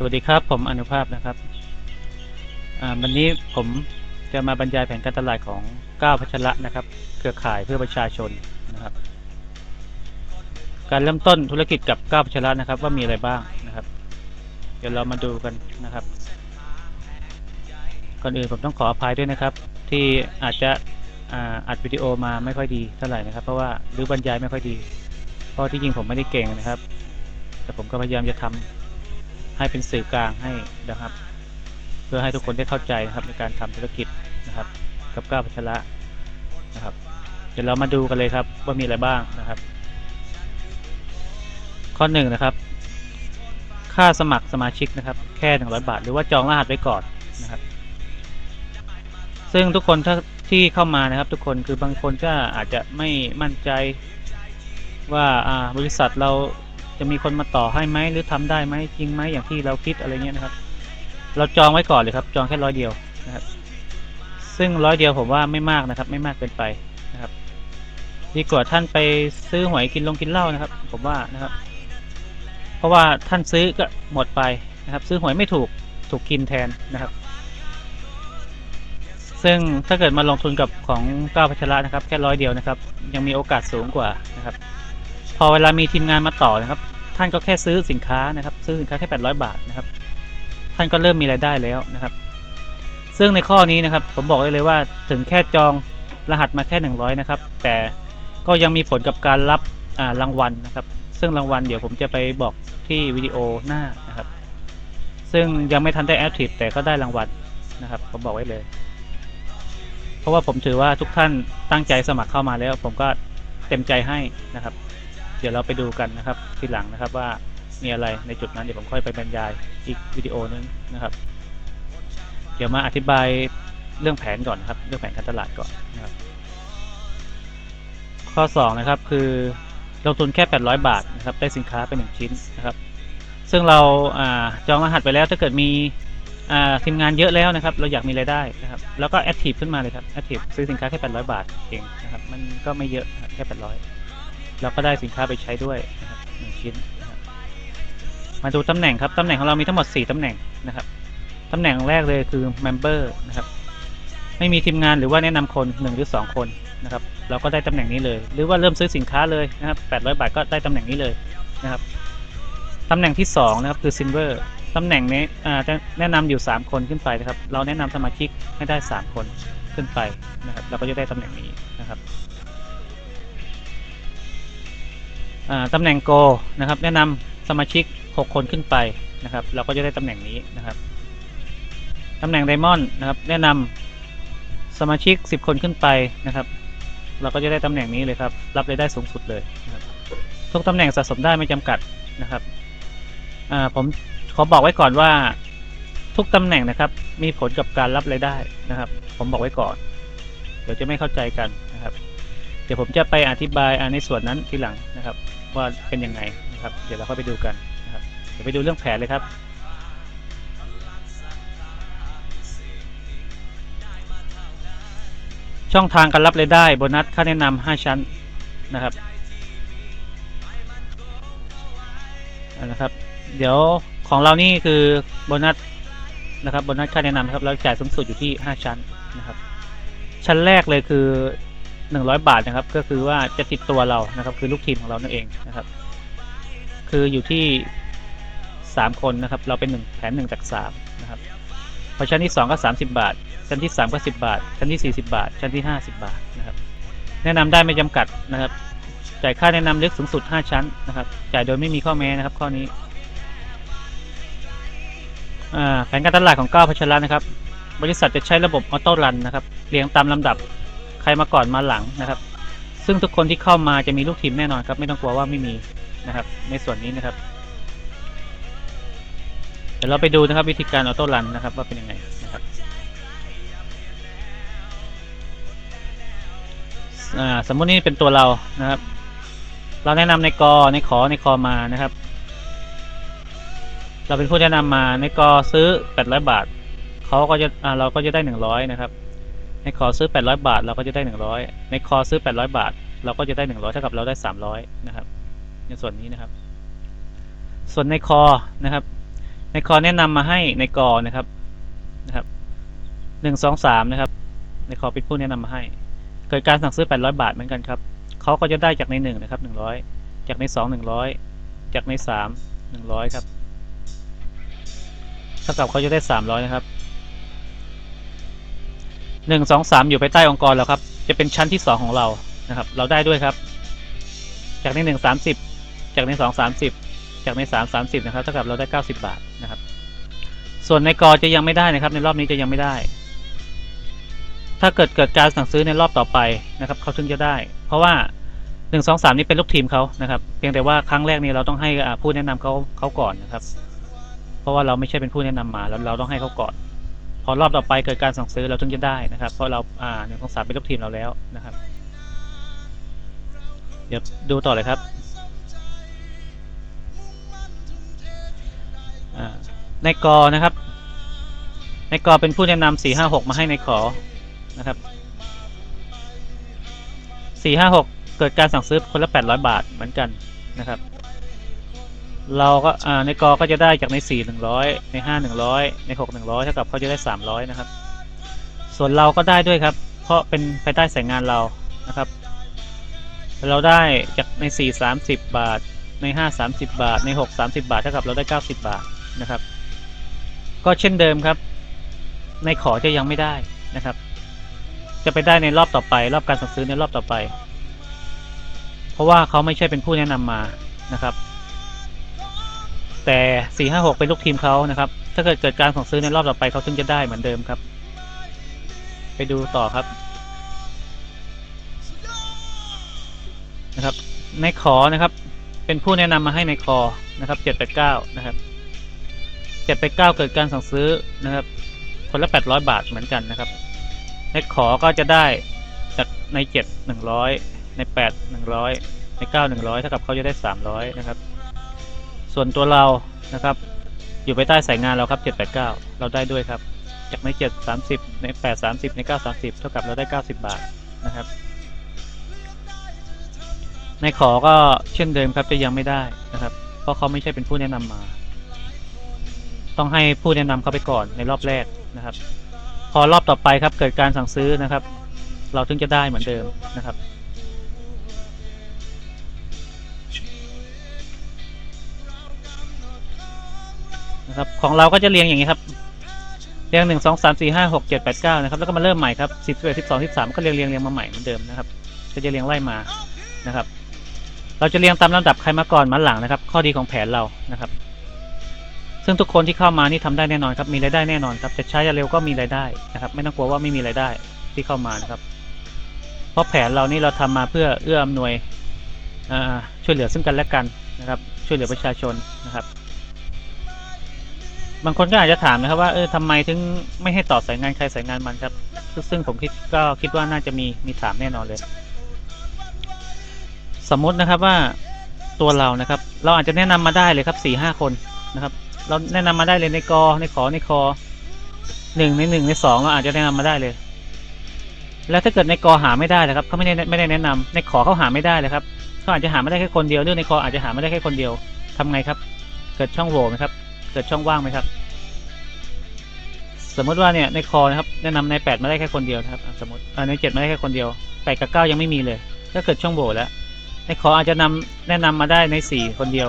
สวัสดีครับ ผมอนุภาพนะครับอ่าวันนี้ผมจะมาบรรยายแผนการตลาดของก้าวพัชระนะครับ เครือข่ายเพื่อประชาชนนะครับ การเริ่มต้นธุรกิจกับก้าวพัชระนะครับ ว่ามีอะไรบ้างนะครับ เดี๋ยวเรามาดูกันนะครับ ก่อนอื่นผมต้องขออภัยด้วยนะครับ ที่อาจจะอัดวิดีโอมาไม่ค่อยดีเท่าไหร่นะครับ เพราะว่าหรือบรรยายไม่ค่อยดี เพราะที่จริงผมไม่ได้เก่งนะครับ แต่ผมก็พยายามจะทำ ให้เป็นสื่อกลางให้นะครับ เพื่อให้ทุกคนได้เข้าใจนะครับในการทำธุรกิจนะครับ กับก้าวพัชระนะครับ เดี๋ยวเรามาดูกันเลยครับว่ามีอะไรบ้างนะครับ ข้อหนึ่งนะครับ ค่าสมัครสมาชิกนะครับ แค่หนึ่งร้อยบาท หรือว่าจองรหัสไว้ก่อนนะครับ ซึ่งทุกคนถ้าที่เข้ามานะครับทุกคนคือบางคนก็อาจจะไม่มั่นใจว่าอ่าบริษัทเรา จะมีคนมาต่อให้ไหมหรือทำได้ไหมจริงไหมอย่างที่เราคิดอะไรเงี้ยนะครับ เราจองไว้ก่อนเลยครับ จองแค่ร้อยเดียวนะครับ ซึ่งร้อยเดียวผมว่าไม่มากนะครับ ไม่มากเกินไปนะครับ ดีกว่าท่านไปซื้อหวยกินลงกินเหล้านะครับ ผมว่านะครับ เพราะว่าท่านซื้อก็หมดไปนะครับ ซื้อหวยไม่ถูกถูกกินแทนนะครับ ซึ่งถ้าเกิดมาลงทุนกับของก้าวพัชระนะครับ แค่ร้อยเดียวนะครับ ยังมีโอกาสสูงกว่านะครับ พอเวลามีทีมงานมาต่อนะครับ ท่านก็แค่ซื้อสินค้านะครับ ซื้อสินค้าแค่ 800 บาทนะครับ ท่านก็เริ่มมีรายได้แล้วนะครับ ซึ่งในข้อนี้นะครับ ผมบอกได้เลยว่าถึงแค่จองรหัสมาแค่ 100 นะครับ แต่ก็ยังมีผลกับการรับรางวัลนะครับ ซึ่งรางวัลเดี๋ยวผมจะไปบอกที่วิดีโอหน้านะครับ ซึ่งยังไม่ทันได้แอคทีฟแต่ก็ได้รางวัลนะครับ ผมบอกไว้เลย เพราะว่าผมถือว่าทุกท่านตั้งใจสมัครเข้ามาแล้ว ผมก็เต็มใจให้นะครับ เดี๋ยวเราไปดูกันนะครับทีหลังนะครับว่ามีอะไรในจุดนั้นเดี๋ยวผมค่อยไปบรรยายอีกวิดีโอนึงนะครับ เดี๋ยวมาอธิบายเรื่องแผนก่อนนะครับ เรื่องแผนการตลาดก่อนนะครับ ข้อ2นะครับคือลงทุนแค่ 800 บาทนะครับได้สินค้าเป็น1ชิ้นนะครับ ซึ่งเราอาจองรหัสไปแล้วถ้าเกิดมีทีมงานเยอะแล้วนะครับ เราอยากมีรายได้นะครับ แล้วก็แอคทีฟขึ้นมาเลยครับแอคทีฟซื้อสินค้าแค่ 800 บาทเองนะครับ มันก็ไม่เยอะนะครับแค่ 800 เราก็ได้สินค้าไปใช้ด้วยนะครับหนึ่งชิ้นมาดูตำแหน่งครับ ตำแหน่งของเรามีทั้งหมด 4ตำแหน่งนะครับ ตำแหน่งแรกเลยคือ Member นะครับ ไม่มีทีมงานหรือว่าแนะนำคน 1 หรือ 2 คนนะครับ เราก็ได้ตำแหน่งนี้เลย หรือว่าเริ่มซื้อสินค้าเลยนะครับ800 บาทก็ได้ตำแหน่งนี้เลยนะครับ ตำแหน่งที่ 2 นะครับคือ Silver ตำแหน่งนี้จะแนะนำอยู่ 3 คนขึ้นไปนะครับ เราแนะนำสมาชิกให้ได้ 3 คนขึ้นไปนะครับ เราก็จะได้ตำแหน่งนี้นะครับ ตำแหน่งโกนะครับ แนะนำสมาชิก 6 คนขึ้นไปนะครับ เราก็จะได้ตำแหน่งนี้นะครับตำแหน่งไดมอนด์นะครับ แนะนำสมาชิก 10 คนขึ้นไปนะครับ เราก็จะได้ตำแหน่งนี้เลยครับ รับรายได้สูงสุดเลยนะครับทุกตำแหน่งสะสมได้ไม่จำกัดนะครับผมขอบอกไว้ก่อนว่าทุกตำแหน่งนะครับ มีผลกับการรับรายได้นะครับ ผมบอกไว้ก่อน เดี๋ยวจะไม่เข้าใจกันนะครับ เดี๋ยวผมจะไปอธิบายในส่วนนั้นทีหลังนะครับ ว่าเป็นยังไงนะครับ เดี๋ยวเราเข้าไปดูกันนะครับ เดี๋ยวไปดูเรื่องแผนเลยครับช่องทางการรับรายได้โบนัสค่าแนะนำ5ชั้นนะครับนะครับ เดี๋ยวของเรานี่คือโบนัสนะครับโบนัสค่าแนะนำครับเราจ่ายสูงสุดอยู่ที่5ชั้นนะครับ ชั้นแรกเลยคือ 100 บาทนะครับ ก็คือว่าจะติดตัวเรานะครับ คือลูกทีมของเรานั่นเองนะครับ คืออยู่ที่ 3 คนนะครับ เราเป็น1แถม1จาก3นะครับพอชั้นที่ 2 ก็ 30 บาท ชั้นที่ 3 ก็ 10 บาท ชั้นที่ 40 บาท ชั้นที่ 50 บาทนะครับ แนะนำได้ไม่จำกัดนะครับ จ่ายค่าแนะนำลึกสูงสุด 5 ชั้นนะครับ จ่ายโดยไม่มีข้อแม้นะครับ ข้อนี้แผนการตลาดของก้าวพัชระนะครับ บริษัทจะใช้ระบบออโต้รันนะครับ เรียงตามลำดับ ใครมาก่อนมาหลังนะครับ ซึ่งทุกคนที่เข้ามาจะมีลูกทีมแน่นอนครับ ไม่ต้องกลัวว่าไม่มีนะครับ ในส่วนนี้นะครับ เดี๋ยวเราไปดูนะครับวิธีการออโต้รันนะครับ ว่าเป็นยังไงนะครับอ่าสมมุตินี่เป็นตัวเรานะครับ เราแนะนำในกอในขอในคอมานะครับ เราเป็นผู้แนะนำมาในกอซื้อ800บาทเขาก็จะอ่าเราก็จะได้100นะครับ ในคอซื้อ 800 บาท เราก็จะได้ 100 ในคอซื้อ 800 บาท เราก็จะได้ 100เท่ากับเราได้ 300 นะครับ ในส่วนนี้นะครับ ส่วนในคอนะครับ ในคอแนะนำมาให้ในกอนะครับนะครับหนึ่งสองสามนะครับ ในคอเป็นผู้แนะนำมาให้ เกิดการสั่งซื้อแปดร้อยบาทเหมือนกันครับเขาก็จะได้จากในหนึ่งนะครับหนึ่งร้อยจากในสองหนึ่งร้อยจากในสามหนึ่งร้อยครับเท่ากับเขาจะได้สามร้อยนะครับ หนึ่งสองสามอยู่ภายใต้องค์กรแล้วครับ จะเป็นชั้นที่สองของเรานะครับ เราได้ด้วยครับ จากในหนึ่งสามสิบจากในสองสามสิบจากในสามสามสิบนะครับเท่ากับเราได้เก้าสิบาทนะครับ ส่วนในกอจะยังไม่ได้นะครับ ในรอบนี้จะยังไม่ได้ ถ้าเกิดเกิดการสั่งซื้อในรอบต่อไปนะครับเขาถึงจะได้ เพราะว่าหนึ่งสองสามนี่เป็นลูกทีมเขานะครับ เพียงแต่ว่าครั้งแรกนี้เราต้องให้ผู้แนะนำเขาเขาก่อนนะครับ เพราะว่าเราไม่ใช่เป็นผู้แนะนำมาแล้วเราต้องให้เขาก่อน อรอบต่อไปเกิดการสั่งซื้อเราถึงจะได้นะครับ เพราะเราอ่าหนึ่งสองสามเป็นลูกทีมเราแล้วนะครับ เดี๋ยวดูต่อเลยครับอ่าในกอนะครับ ในกอเป็นผู้แนะนำสี่ห้าหกมาให้ในขอนะครับสี่ห้าหกเกิดการสั่งซื้อคนละแปดร้อยบาทเหมือนกันนะครับ เราก็อ่าในกอก็จะได้จากในสี่หนึ่งร้อยในห้าหนึ่งร้อยในหกหนึ่งร้อยเท่ากับเขาจะได้สามร้อยนะครับ ส่วนเราก็ได้ด้วยครับ เพราะเป็นภายใต้สายงานเรานะครับ เราได้จากในสี่สามสิบบาท ในห้าสามสิบบาท ในหกสามสิบาทเท่ากับเราได้เก้าสิบาทนะครับ ก็เช่นเดิมครับ ในขอจะยังไม่ได้นะครับ จะไปได้ในรอบต่อไป รอบการสั่งซื้อในรอบต่อไป เพราะว่าเขาไม่ใช่เป็นผู้แนะนำมานะครับ แต่สี่ห้าหกเป็นลูกทีมเขานะครับ ถ้าเกิดเกิดการสั่งซื้อในรอบต่อไปเขาถึงจะได้เหมือนเดิมครับ ไปดูต่อครับ นะครับ ในขอนะครับ เป็นผู้แนะนำมาให้ในคอนะครับเจ็ดแปดเก้านะครับเจ็ดแปดเก้าเกิดการสั่งซื้อนะครับ คนละแปดร้อยบาทเหมือนกันนะครับในขอก็จะได้จากในเจ็ดหนึ่งร้อยในแปดหนึ่งร้อยในเก้าหนึ่งร้อยเท่ากับเขาจะได้สามร้อยนะครับ ส่วนตัวเรานะครับ อยู่ภายใต้สายงานเราครับเจ็ดแปดเก้าเราได้ด้วยครับ จากในเจ็ดสามสิบในแปดสามสิบในเก้าสามสิบเท่ากับเราได้เก้าสิบบาทนะครับ ในขอก็เช่นเดิมครับจะยังไม่ได้นะครับ เพราะเขาไม่ใช่เป็นผู้แนะนำมา ต้องให้ผู้แนะนำเข้าไปก่อนในรอบแรกนะครับ พอรอบต่อไปครับเกิดการสั่งซื้อนะครับ เราถึงจะได้เหมือนเดิมนะครับ นะครับ ของเราก็จะเรียงอย่างนี้ครับ เรียงหนึ่งสองสามสี่ห้าหกเจ็ดแปดเก้านะครับ แล้วก็มาเริ่มใหม่ครับสิบสิบเอ็ดสิบสองสิบสามก็เรียงเรียงเรียงมาใหม่เหมือนเดิมนะครับ ก็จะเรียงไล่มานะครับ เราจะเรียงตามลำดับใครมาก่อนมาหลังนะครับ ข้อดีของแผนเรานะครับ ซึ่งทุกคนที่เข้ามานี่ทำได้แน่นอนครับ มีรายได้แน่นอนครับ จะช้าจะเร็วก็มีรายได้นะครับ ไม่ต้องกลัวว่าไม่มีรายได้ที่เข้ามานะครับ เพราะแผนเรานี่เราทำมาเพื่อเอื้ออำนวยช่วยเหลือซึ่งกันและกันนะครับ ช่วยเหลือประชาชนนะครับ บางคนก็อาจจะถามนะครับว่าเออทำไมถึงไม่ให้ต่อสายงานใครสายงานมันครับ ซึ่งผมคิดก็คิดว่าน่าจะมีมีถามแน่นอนเลย สมมตินะครับว่าตัวเรานะครับ เราอาจจะแนะนำมาได้เลยครับสี่ห้าคนนะครับ เราแนะนำมาได้เลยในกอในขอในคอหนึ่งในหนึ่งในสองเราอาจจะแนะนำมาได้เลย แล้วถ้าเกิดในกอหาไม่ได้นะครับเขาไม่ได้ไม่ได้แนะนำในขอเขาหาไม่ได้เลยครับเขาอาจจะหาไม่ได้แค่คนเดียวหรือในคออาจจะหาไม่ได้แค่คนเดียวทำไงครับ เกิดช่องโหว่ไหมครับ กิดช่องว่างไหมครับ สมมติว่าเนี่ยในคอนะครับ แนะนำในแปดมาได้แค่คนเดียวนะครับ สมมติในเจ็ดมาได้แค่คนเดียวแปดกับเก้ายังไม่มีเลย ก็เกิดช่องโหว่แล้ว ในขออาจจะนำแนะนำมาได้ในสี่คนเดียว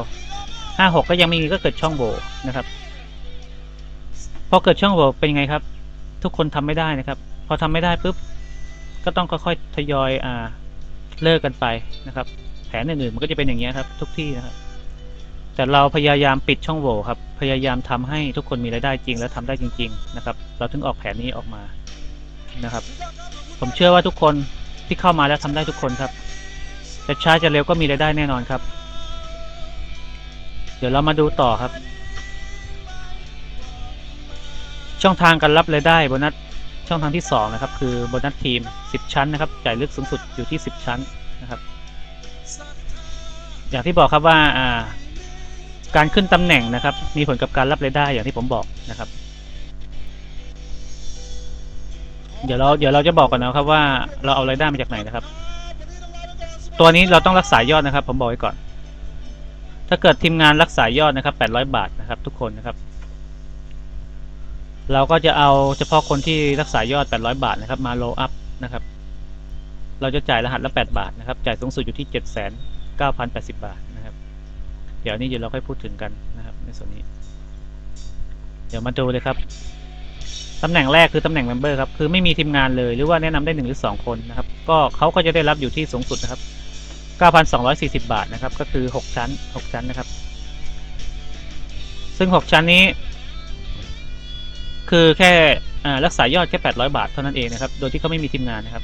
ห้าหกก็ยังไม่มีก็เกิดช่องโหว่นะครับพอเกิดช่องโหว่เป็นไงครับ ทุกคนทำไม่ได้นะครับ พอทำไม่ได้ปุ๊บก็ต้องค่อยๆทยอยอ่าเลิกกันไปนะครับ แผนอื่นๆมันก็จะเป็นอย่างนี้ครับ ทุกที่นะครับ แต่เราพยายามปิดช่องโหว่ครับ พยายามทำให้ทุกคนมีรายได้จริง และทำได้จริง ๆ นะครับ เราถึงออกแผนนี้ออกมานะครับ ผมเชื่อว่าทุกคนที่เข้ามาแล้วทำได้ทุกคนครับจะช้าจะเร็วก็มีรายได้แน่นอนครับ เดี๋ยวเรามาดูต่อครับ ช่องทางการรับรายได้โบนัสช่องทางที่สองนะครับคือโบนัสทีม 10 ชั้นนะครับจ่ายลึกสูงสุดอยู่ที่ 10 ชั้นนะครับ อย่างที่บอกครับว่า การขึ้นตำแหน่งนะครับ มีผลกับการรับรายได้อย่างที่ผมบอกนะครับ เดี๋ยวเราเดี๋ยวเราจะบอกกันนะครับว่าเราเอารายได้มาจากไหนนะครับ ตัวนี้เราต้องรักษายอดนะครับ ผมบอกไว้ก่อน ถ้าเกิดทีมงานรักษายอดนะครับ800 บาทนะครับ ทุกคนนะครับ เราก็จะเอาเฉพาะคนที่รักษายอด 800 บาทนะครับ มาโลอัพนะครับ เราจะจ่ายรหัสละ 8 บาทนะครับ จ่ายสูงสุดอยู่ที่ 7,9,080 บาท เดี๋ยวนี้เดี๋ยวเราค่อยพูดถึงกันนะครับ ในส่วนนี้ เดี๋ยวมาดูเลยครับตำแหน่งแรกคือตำแหน่งเมมเบอร์ครับคือไม่มีทีมงานเลยหรือว่าแนะนำได้หนึ่งหรือสองคนนะครับ ก็เขาก็จะได้รับอยู่ที่สูงสุดนะครับ 9,240 บาทนะครับ ก็คือ 6 ชั้น 6 ชั้นนะครับ ซึ่ง 6 ชั้นนี้ คือแค่รักษายอดแค่ 800 บาทเท่านั้นเองนะครับ โดยที่เขาไม่มีทีมงานนะครับ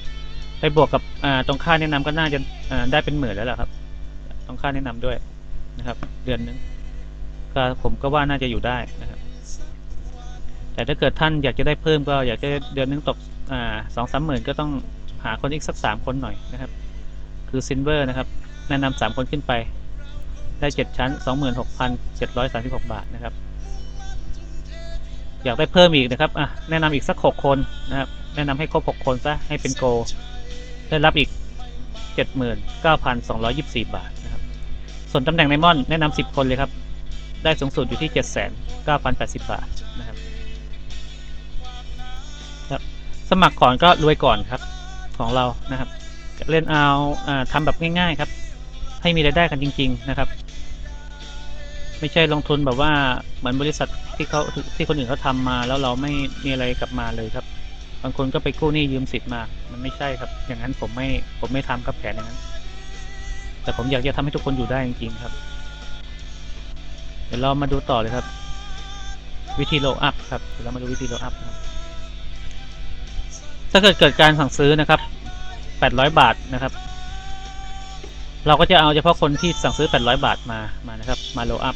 ไปบวกกับตรงค่าแนะนำก็น่าจะได้เป็นหมื่นแล้วล่ะครับ ตรงค่าแนะนำด้วย นะครับ เดือนนึงก็ผมก็ว่าน่าจะอยู่ได้นะครับ แต่ถ้าเกิดท่านอยากจะได้เพิ่มก็อยากจะเดือนนึงตกอ่าสองสามหมื่นก็ต้องหาคนอีกสักสามคนหน่อยนะครับ คือซินเวอร์นะครับ แนะนำสามคนขึ้นไป ได้เจ็ดชั้นสองหมื่นหกพันเจ็ดร้อยสามสิบหกบาทนะครับ อยากได้เพิ่มอีกนะครับอะแนะนำอีกสักหกคนนะครับ แนะนำให้ครบหกคนซะให้เป็นโกลได้รับอีกเจ็ดหมื่นเก้าพันสองร้อยยิบสี่บาทนะครับ ส่วนตำแหน่งไนมอนแนะนำสิบคนเลยครับ ได้สูงสุดอยู่ที่เจ็ดแสนเก้าพันแปดสิบบาทนะครับสมัครก่อนก็รวยก่อนครับของเรานะครับ เล่นเอาอ่าทำแบบง่าย ๆครับ ให้มีรายได้กันจริง ๆนะครับ ไม่ใช่ลงทุนแบบว่าเหมือนบริษัทที่เขาที่คนอื่นเขาทำมา แล้วเราไม่มีอะไรกลับมาเลยครับ บางคนก็ไปกู้หนี้ยืมสิทธิ์มา มันไม่ใช่ครับ อย่างนั้นผมไม่ผมไม่ทำครับแผนอย่างนั้น แต่ผมอยากจะทำให้ทุกคนอยู่ได้จริงๆครับ เดี๋ยวเรามาดูต่อเลยครับ วิธีโลอัพครับ เดี๋ยวเรามาดูวิธีโลอัพครับถ้าเกิดเกิดการสั่งซื้อนะครับ 800 บาทนะครับ เราก็จะเอาเฉพาะคนที่สั่งซื้อ 800 บาทมา มานะครับ มาโลอัพ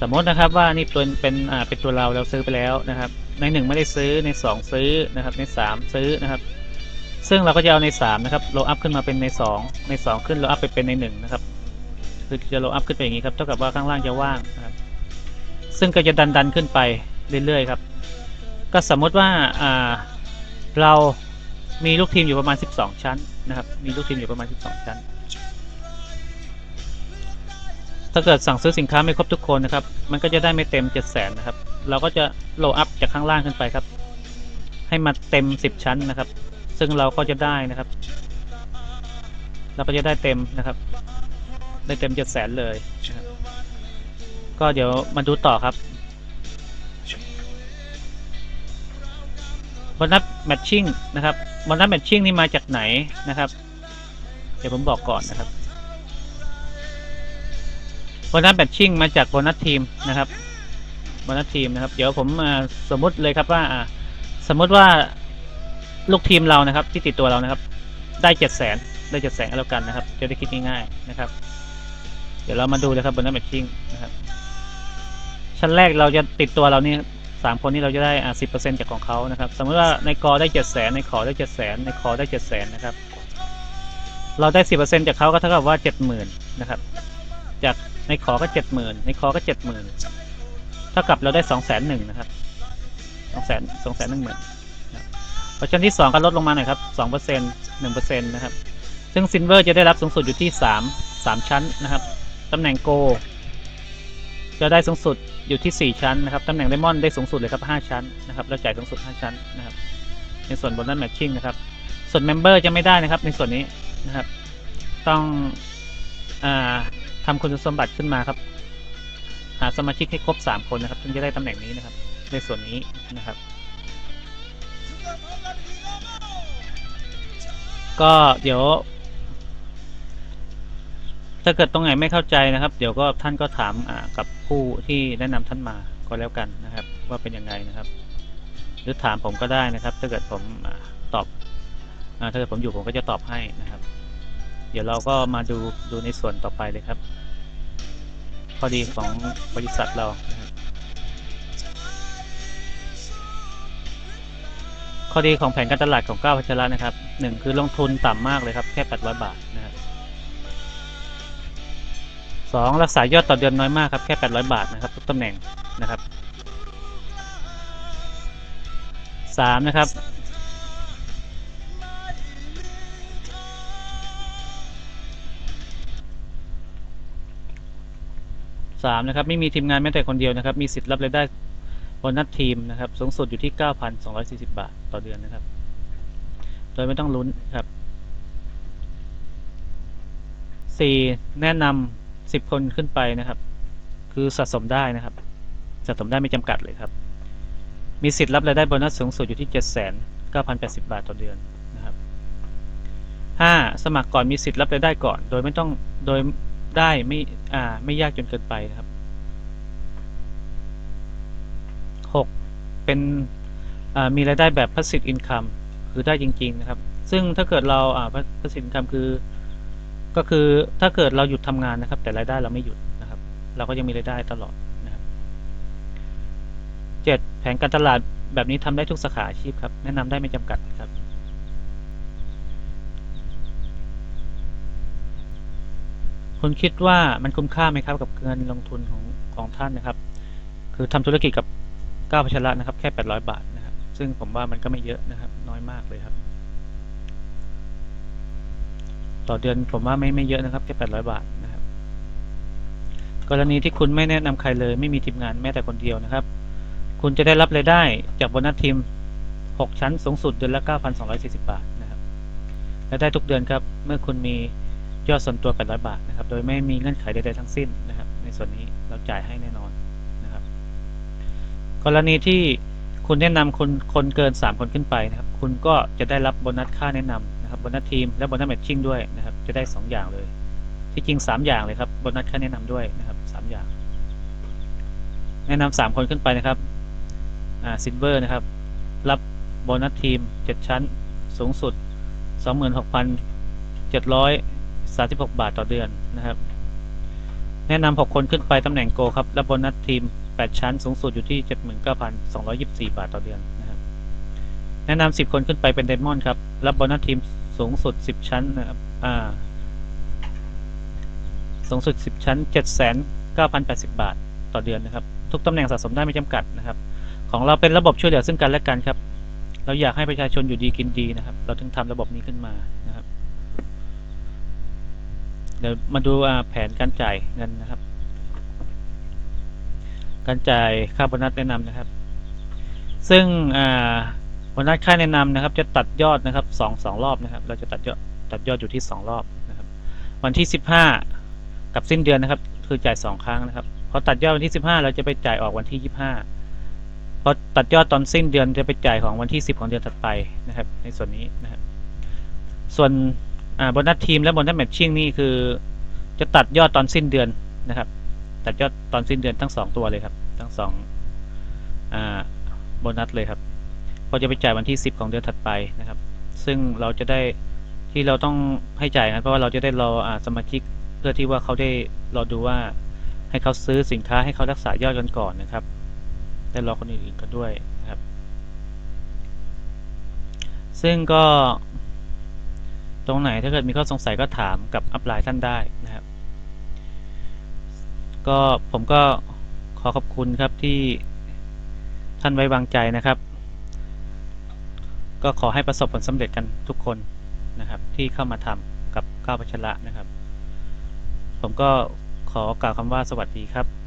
สมมตินะครับว่านี่เป็นเป็นอ่าเป็นตัวเราเราซื้อไปแล้วนะครับ ในหนึ่งไม่ได้ซื้อในสองซื้อนะครับ ในสามซื้อนะครับ ซึ่งเราก็จะเอาในสามนะครับโลอัพขึ้นมาเป็นในสองในสองขึ้นโลอัพไปเป็นในหนึ่งนะครับ คือจะโลอัพขึ้นไปอย่างนี้ครับ เท่ากับว่าข้างล่างจะว่างนะครับ ซึ่งก็จะดันดันขึ้นไปเรื่อยๆครับ ก็สมมติว่าอ่าเรามีลูกทีมอยู่ประมาณ 12 ชั้นนะครับ มีลูกทีมอยู่ประมาณ 12 ชั้น ถ้าเกิดสั่งซื้อสินค้าไม่ครบทุกคนนะครับ มันก็จะได้ไม่เต็ม 7 0 0 0 0นะครับ เราก็จะโลอัพจากข้างล่างขึ้นไปครับ ให้มาเต็ม 10 ชั้นนะครับ ซึ่งเราก็จะได้นะครับ เราก็จะได้เต็มนะครับ ได้เต็ม7 0 0 0 0เลย ก็เดี๋ยวมาดูต่อครับโบนัสแมทชิ่งนะครับโบนัสแมทชิ่งนี่มาจากไหนนะครับ เดี๋ยวผมบอกก่อนนะครับโบนัสแมทชิ่งมาจากโบนัสทีมนะครับโบนัสทีมนะครับ เดี๋ยวผมอ่าสมมุติเลยครับว่าอ่าสมมุติว่า ลูกทีมเรานะครับ ที่ติดตัวเรานะครับ ได้เจ็ดแสนได้เจ็ดแสนแล้วกันนะครับ จะได้คิดง่ายๆนะครับ เดี๋ยวเรามาดูเลยครับบนัสแมทชิ่งนะครับชั้นแรกเราจะติดตัวเรานี่สามคนนี้เราจะได้อ่าสิบเปอร์เซ็นจากของเขานะครับ สมมติว่าในกอได้เจ็ดแสนในขอได้เจ็ดแสนในคอได้เจ็ดแสนนะครับ เราได้สิบเปอร์เซ็นจากเขาก็เท่ากับว่าเจ็ดหมื่นนะครับ จากในขอก็เจ็ดหมื่นในคอก็เจ็ดหมื่นเท่ากับเราได้สองแสนหนึ่งนะครับสองแสนสองแสนหนึ่งหมื่น เพราะชั้นที่สองก็ลดลงมาหน่อยครับสองเปอร์เซ็นหนึ่งเปอร์เซ็นต์นะครับ ซึ่งซินเวอร์จะได้รับสูงสุดอยู่ที่สามสามชั้นนะครับ ตำแหน่งโกจะได้สูงสุดอยู่ที่ 4 ชั้นนะครับ ตำแหน่งไดมอนด์ได้สูงสุดเลยครับ 5 ชั้นนะครับ แล้วจ่ายสูงสุด 5 ชั้นนะครับ ในส่วนบนนั้นแมทชิ่งนะครับ ส่วนเมมเบอร์จะไม่ได้นะครับในส่วนนี้นะครับ ต้องอทำคุณสมบัติขึ้นมาครับ หาสมาชิกให้ครบ 3 คนนะครับ ถึงจะได้ตำแหน่งนี้นะครับ ในส่วนนี้นะครับ ก็เดี๋ยว ถ้าเกิดตรงไหนไม่เข้าใจนะครับ เดี๋ยวก็ท่านก็ถามกับผู้ที่แนะนำท่านมาก็แล้วกันนะครับ ว่าเป็นยังไงนะครับ หรือถามผมก็ได้นะครับ ถ้าเกิดผมอตอบอถ้าเกิดผมอยู่ผมก็จะตอบให้นะครับ เดี๋ยวเราก็มาดูดูในส่วนต่อไปเลยครับข้อดีของบริษัทเรานะครับ ข้อดีของแผนการตลาดของก้าวพัชระนะครับหนึ่งคือลงทุนต่ำมากเลยครับ แค่ 800 บาทนะครับสองรักษายอดต่อเดือนน้อยมากครับ แค่ 800 บาทนะครับ ทุกตำแหน่งนะครับสามนะครับสามนะครับ ไม่มีทีมงานแม้แต่คนเดียวนะครับ มีสิทธิ์รับรายได้ โบนัสทีมนะครับสูงสุดอยู่ที่ 9,240 บาทต่อเดือนนะครับ โดยไม่ต้องลุ้นครับ 4. แนะนำ10 คนขึ้นไปนะครับ คือสะสมได้นะครับ สะสมได้ไม่จำกัดเลยครับ มีสิทธิ์รับรายได้โบนัสสูงสุดอยู่ที่ 7,980 บาทต่อเดือนนะครับ 5. สมัครก่อนมีสิทธิ์รับรายได้ก่อน โดยไม่ต้องโดยได้ไม่อ่าไม่ยากจนเกินไปนะครับ 6. เป็นมีรายได้แบบ passive income คือได้จริง ๆ นะครับ ซึ่งถ้าเกิดเราอ่า passive income คือ ก็คือถ้าเกิดเราหยุดทำงานนะครับ แต่รายได้เราไม่หยุดนะครับ เราก็ยังมีรายได้ตลอดนะครับ 7. แผนการตลาดแบบนี้ทำได้ทุกสาขาอาชีพครับ แนะนำได้ไม่จำกัดครับคุณคิดว่ามันคุ้มค่าไหมครับกับเงินลงทุนของของท่านนะครับ คือทำธุรกิจกับ ก้าพัชระนะครับ แค่ 800 บาทนะครับ ซึ่งผมว่ามันก็ไม่เยอะนะครับ น้อยมากเลยครับ ต่อเดือนผมว่าไม่ไม่เยอะนะครับ แค่ 800 บาทนะครับ กรณีที่คุณไม่แนะนำใครเลย ไม่มีทีมงานแม้แต่คนเดียวนะครับ คุณจะได้รับรายได้จากโบนัสทีม 6 ชั้นสูงสุดเดือนละ 9,240 บาทนะครับรายได้ทุกเดือนครับ เมื่อคุณมียอดส่วนตัว 800 บาทนะครับ โดยไม่มีเงื่อนไขใดๆทั้งสิ้นนะครับ ในส่วนนี้เราจ่ายให้แน่นอน กรณีที่คุณแนะนำคนคนเกิน 3 คนขึ้นไปนะครับ คุณก็จะได้รับโบนัสค่าแนะนำนะครับโบนัสทีมและโบนัสแมทชิ่งด้วยนะครับ จะได้ 2 อย่างเลย ที่จริง 3 อย่างเลยครับโบนัสค่าแนะนำด้วยนะครับ 3 อย่าง แนะนำ3คนขึ้นไปนะครับอ่าซิลเวอร์นะครับ รับโบนัสทีม 7 ชั้นสูงสุด 26,736 บาทต่อเดือนนะครับ แนะนำ6คนขึ้นไปตำแหน่งโกครับรับโบนัสทีม 8 ชั้นสูงสุดอยู่ที่ 79,224 บาทต่อเดือนนะครับแนะนำ 10 คนขึ้นไปเป็นเดมอนครับ รับโบนัสทีมสูงสุด 10 ชั้นนะครับอ่าสูงสุด 10 ชั้น 7,9,080 บาทต่อเดือนนะครับ ทุกตำแหน่งสะสมได้ไม่จำกัดนะครับ ของเราเป็นระบบช่วยเหลือซึ่งกันและกันครับ เราอยากให้ประชาชนอยู่ดีกินดีนะครับ เราถึงทำระบบนี้ขึ้นมานะครับ เดี๋ยวมาดูแผนการจ่ายเงินนะครับ การจ่ายค่าโบนัสแนะนำนะครับ ซึ่งอ่าโบนัสค่าแนะนำนะครับ จะตัดยอดนะครับสองสองรอบนะครับ เราจะตัดยอดตัดยอดอยู่ที่สองรอบนะครับ วันที่สิบห้ากับสิ้นเดือนนะครับ คือจ่ายสองครั้งนะครับพอตัดยอดวันที่สิบห้าเราจะไปจ่ายออกวันที่ยี่ห้าพอตัดยอดตอนสิ้นเดือนจะไปจ่ายของวันที่ 10 ของเดือนถัดไปนะครับ ในส่วนนี้นะครับ ส่วนโบนัสทีมและโบนัสแมทชิ่งนี่คือ จะตัดยอดตอนสิ้นเดือนนะครับ ตัดยอดตอนสิ้นเดือนทั้งสองตัวเลยครับ ทั้งสองโบนัสเลยครับพอจะไปจ่ายวันที่ 10 ของเดือนถัดไปนะครับ ซึ่งเราจะได้ที่เราต้องให้จ่ายนะเพราะว่าเราจะได้รออสมาชิกเพื่อที่ว่าเขาได้รอดูว่าให้เขาซื้อสินค้าให้เขารักษายอดกันก่อนนะครับได้รอคนอื่นๆกันด้วยนะครับ ซึ่งก็ตรงไหนถ้าเกิดมีข้อสงสัยก็ถามกับอัพไลน์ท่านได้นะครับ ก็ผมก็ขอขอบคุณครับที่ท่านไว้วางใจนะครับ ก็ขอให้ประสบผลสำเร็จกันทุกคนนะครับ ที่เข้ามาทำกับก้าวพัชระนะครับ ผมก็ขอกล่าวคำว่าสวัสดีครับ